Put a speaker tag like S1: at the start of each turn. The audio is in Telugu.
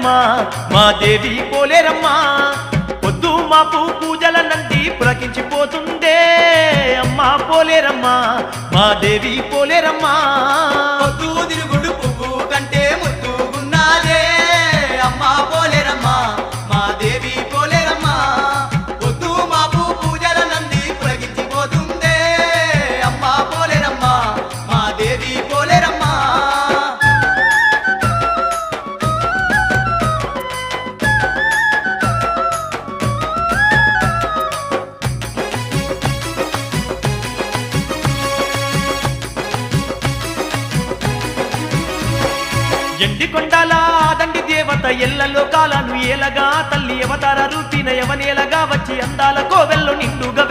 S1: పోలేరమ్మా మా దేవి పోలేరమ్మా పొద్దు మాపు పూజల నంది పులకించిపోతుందే. అమ్మా పోలేరమ్మా మా దేవి పోలేరమ్మా
S2: పొద్దు తిరుగుడు
S1: ఎండి కొండలా దండి దేవత ఎల్ల లోకాలను ఏలగా తల్లి అవతార రూపిన యవనేలగా వచ్చి అందాల కోవెల్లో నిండుగా